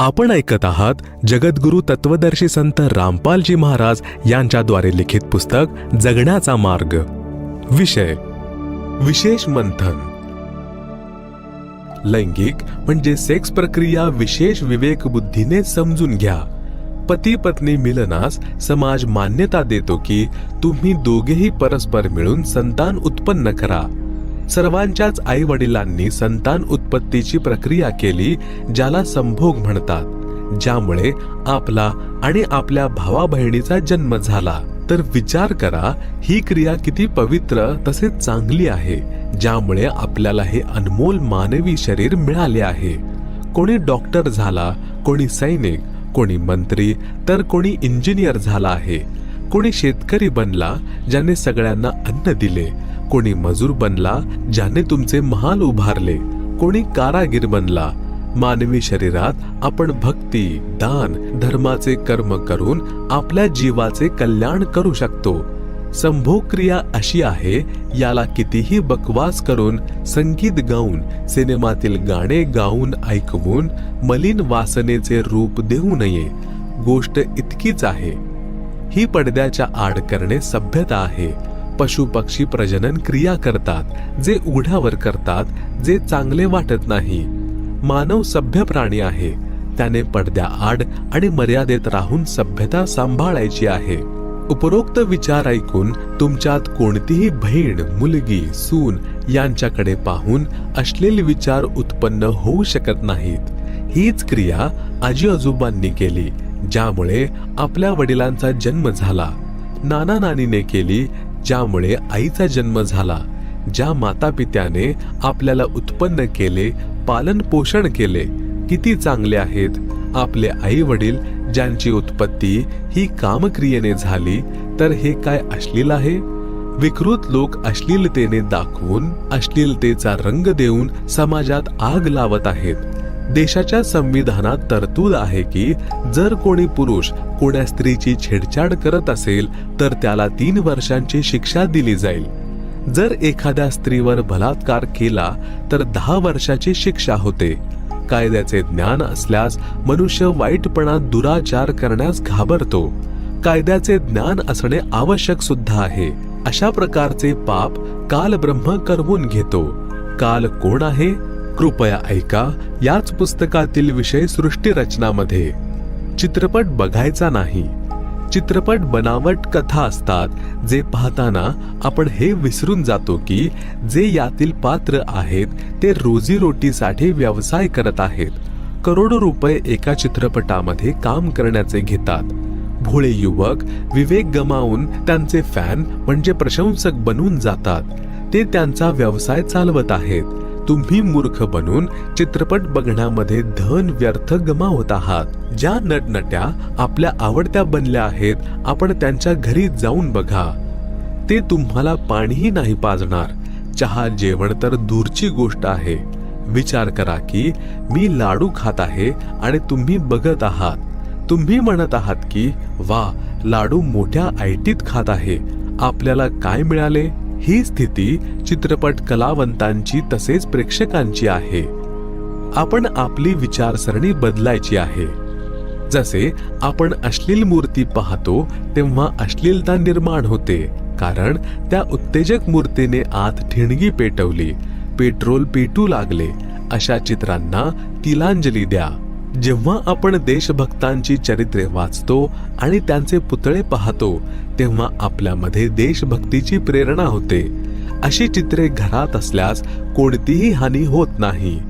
आपण ऐकत आहात जगद्गुरु तत्वदर्शी संत रामपालजी महाराज यांच्याद्वारे लिखित पुस्तक जगण्याचा मार्ग. विषय. विशेष मंथन. लैंगिक म्हणजे सेक्स प्रक्रिया विशेष विवेक बुद्धीने समजून घ्या. पती पत्नी मिलनास समाज मान्यता देतो की तुम्ही दोघेही परस्पर मिळून संतान उत्पन्न करा. सर्वांच्याच आई वडिलांनी संतान उत्पत्तीची प्रक्रिया केली ज्याला संभोग म्हणतात ज्यामुळे आपला आणि आपल्या भावा बहिणीचा जन्म झाला. तर विचार करा ही क्रिया किती पवित्र तसेच चांगली आहे ज्यामुळे आपल्याला हे अनमोल मानवी शरीर मिळाले आहे. कोणी डॉक्टर झाला कोणी सैनिक कोणी मंत्री तर कोणी इंजिनियर झाला आहे. कोणी शेतकरी बनला ज्याने सगळ्यांना अन्न दिले कोणी मजूर बनला ज्याने तुमचे महाल उभारले. कोणी कारागीर बनला. मानवी शरीरात आपण भक्ती दान धर्माचे कर्म करून आपल्या जीवाचे कल्याण करू शकतो. संभोग क्रिया अशी आहे याला कितीही बकवास करून संगीत गाऊन सिनेमातील गाणे गाऊन ऐकवून मलिन वासनेचे रूप देऊ नये. गोष्ट इतकीच आहे. ही पडद्याच्या आड करणे सभ्यता आहे. पशु पक्षी प्रजनन क्रिया करतात जे उघड्यावर करतात जे चांगले वाटत नाही. मानव सभ्य प्राणी आहे. त्याने पडद्या आड आणि मर्यादेत राहून सभ्यता सांभाळायची आहे. उपरोक्त विचार ऐकून तुमच्यात कोणतीही बहीण मुलगी सून यांच्याकडे पाहून अश्लील विचार उत्पन्न होऊ शकत नाहीत. हीच क्रिया आजी आजोबांनी केली ज्यामुळे आपल्या वडिलांचा जन्म झाला. नाना नानीने केली ज्यामुळे आईचा जन्म झाला ज्या माता पित्याने आपल्याला उत्पन्न केले पालन पोषण केले किती चांगले आहेत. आपले आई वडील ज्यांची उत्पत्ती ही कामक्रियेने झाली तर हे काय अश्लील आहे? विकृत लोक अश्लीलतेने दाखवून अश्लीलतेचा रंग देऊन समाजात आग लावत आहेत. देशाच्या संविधानात तरतूद आहे की जर कोणी पुरुष कोण्या स्त्रीची छेडछाड करत असेल तर त्याला तीन वर्षांची शिक्षा दिली जाईल. जर एखाद्या स्त्रीवर बलात्कार केला तर दहा वर्षाची शिक्षा होते. कायद्याचे ज्ञान असल्यास मनुष्य वाईटपणात दुराचार करण्यास घाबरतो. कायद्याचे ज्ञान असणे आवश्यक सुद्धा आहे. अशा प्रकारचे पाप काल ब्रह्म करवून घेतो. काल कोण आहे? कृपया ऐका याच पुस्तकातील विषय सृष्टी रचनामध्ये. चित्रपट बघायचा नाही. चित्रपट बनावट कथा असतात जे पाहताना आपण हे विसरून जातो की जे यातील पात्र आहेत ते रोजीरोटीसाठी व्यवसाय करत आहेत. करोडो रुपये एका चित्रपटामध्ये काम करण्याचे घेतात. भोळे युवक विवेक गमावून त्यांचे फॅन म्हणजे प्रशंसक बनून जातात. ते त्यांचा व्यवसाय चालवत आहेत. तुम्ही मूर्ख बनून चित्रपट बघण्यामध्ये धन व्यर्थ गमावत आहात. ज्या नटनट्या आपल्या आवडत्या बनल्या आहेत आपण त्यांच्या घरी जाऊन बघा. ते तुम्हाला पाणीही नाही पाजणार. चहा जेवण तर दूरची गोष्ट आहे. विचार करा की मी लाडू खात आहे आणि तुम्ही बघत आहात. तुम्ही म्हणत आहात की वा लाडू मोठ्या आयटीत खात आहे. आपल्याला काय मिळाले? ही स्थिती चित्रपट कलावंतांची तसेच प्रेक्षकांची आहे. आपण आपली विचारसरणी बदलायची आहे. जसे आपण अश्लील मूर्ती पाहतो तेव्हा अश्लीलता निर्माण होते कारण त्या उत्तेजक मूर्तीने आत ठिणगी पेटवली पेट्रोल पेटू लागले अशा चित्रांना तिलांजली द्या. जेव्हा आपण देशभक्तांची चरित्रे वाचतो आणि त्यांचे पुतळे पाहतो तेव्हा आपल्यामध्ये देशभक्तीची प्रेरणा होते. अशी चित्रे घरात असल्यास कोणतीही हानी होत नाही.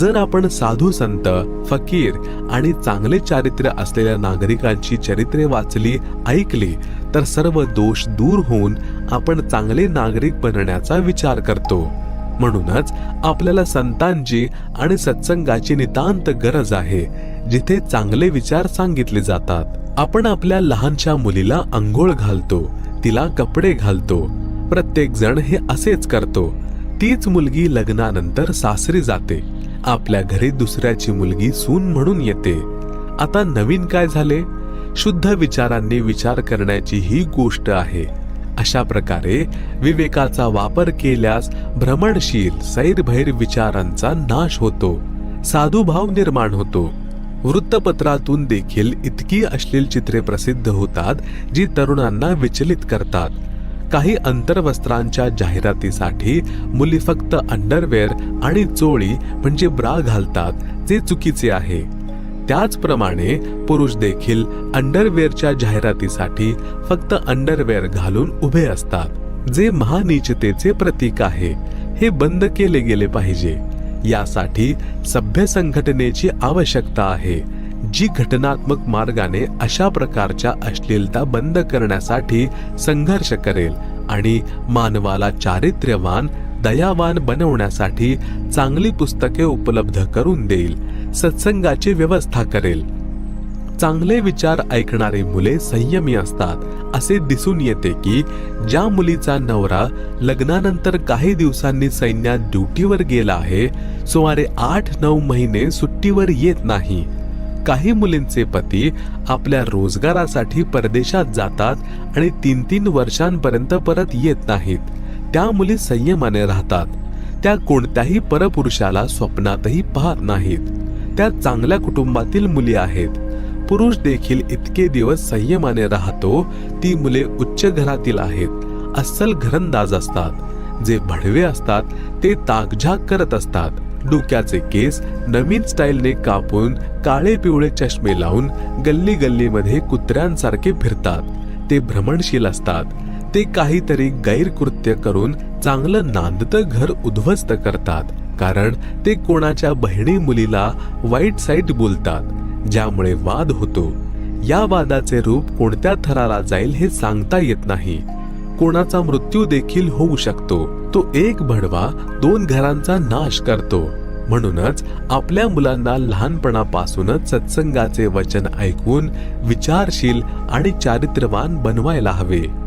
जर आपण साधू संत फकीर आणि चांगले चारित्र्य असलेल्या नागरिकांची चरित्रे वाचली ऐकली तर सर्व दोष दूर होऊन आपण चांगले नागरिक बनण्याचा विचार करतो. म्हणूनच आपल्याला संतांची आणि सत्संगाची नितांत गरज आहे जिथे चांगले विचार सांगितले जातात. आपण आपल्या लहानशा मुलीला अंघोळ घालतो तिला कपडे घालतो प्रत्येक जण हे असेच करतो. तीच मुलगी लग्नानंतर सासरी जाते आपल्या घरी दुसऱ्याची मुलगी सून म्हणून येते. आता नवीन काय झाले? शुद्ध विचारांनी विचार करण्याची ही गोष्ट आहे. अशा प्रकारे विवेकाचा वापर केल्यास भ्रमणशील सैरभैर विचारांचा नाश होतो साधुभाव निर्माण होतो. वृत्तपत्रातून देखील इतकी अश्लील चित्रे प्रसिद्ध होतात जी तरुणांना विचलित करतात. काही अंतर्वस्त्रांच्या जाहिरातीसाठी मुली फक्त अंडरवेअर आणि चोळी म्हणजे ब्रा घालतात जे चुकीचे आहे. त्याचप्रमाणे पुरुष देखील अंडरवेअरच्या जाहिरातीसाठी फक्त अंडरवेअर घालून उभे असतात. जे महानीचतेचे प्रतीक आहे हे बंद केले गेले पाहिजे. यासाठी सभ्य संघटनेची आवश्यकता आहे जी घटनात्मक मार्गाने अशा प्रकारच्या अश्लीलता बंद करण्यासाठी संघर्ष करेल आणि मानवाला चारित्र्यवान दयावान बनवण्यासाठी चांगली पुस्तके उपलब्ध करून देईल सत्संगाची व्यवस्था करेल. चांगले विचार ऐकणारी मुले संयमी असतात असे दिसून येते की ज्या मुलीचा नवरा लग्नानंतर काही दिवसांनी सैन्यात ड्युटीवर गेला आहे सुमारे आठ नऊ महिने सुट्टीवर येत नाही. काही मुलींचे पती आपल्या रोजगारासाठी परदेशात जातात आणि तीन तीन वर्षांपर्यंत परत येत नाहीत. त्या मुली संयमाने राहतात. त्या कोणत्याही परपुरुषाला स्वप्नातही पाहत नाहीत. त्या चांगल्या कुटुंबातील मुली आहेत. पुरुष देखील इतके दिवस संयमाने राहतो ती मुले उच्च घरातील आहेत. अस्सल घरंदाज असतात. जे भडवे असतात ते ताकझाक करत असतात. डोक्याचे केस नवीन स्टाईलने कापून काळे पिवळे चष्मे लावून गल्ली गल्लीमध्ये कुत्र्यांसारखे फिरतात. ते भ्रमणशील असतात. ते काहीतरी गैरकृत्य करून चांगलं नांदतं घर उद्ध्वस्त करतात कारण ते कोणाच्या बहिणी मुलीला वाईट साईट बोलतात ज्यामुळे वाद होतो. या वादाचे रूप कोणत्या थराला जाईल हे सांगता येत नाही. कोणाचा मृत्यू देखील होऊ शकतो. तो एक भडवा दोन घरांचा नाश करतो. म्हणूनच आपल्या मुलांना लहानपणापासूनच सत्संगाचे वचन ऐकून विचारशील आणि चारित्र्यवान बनवायला हवे.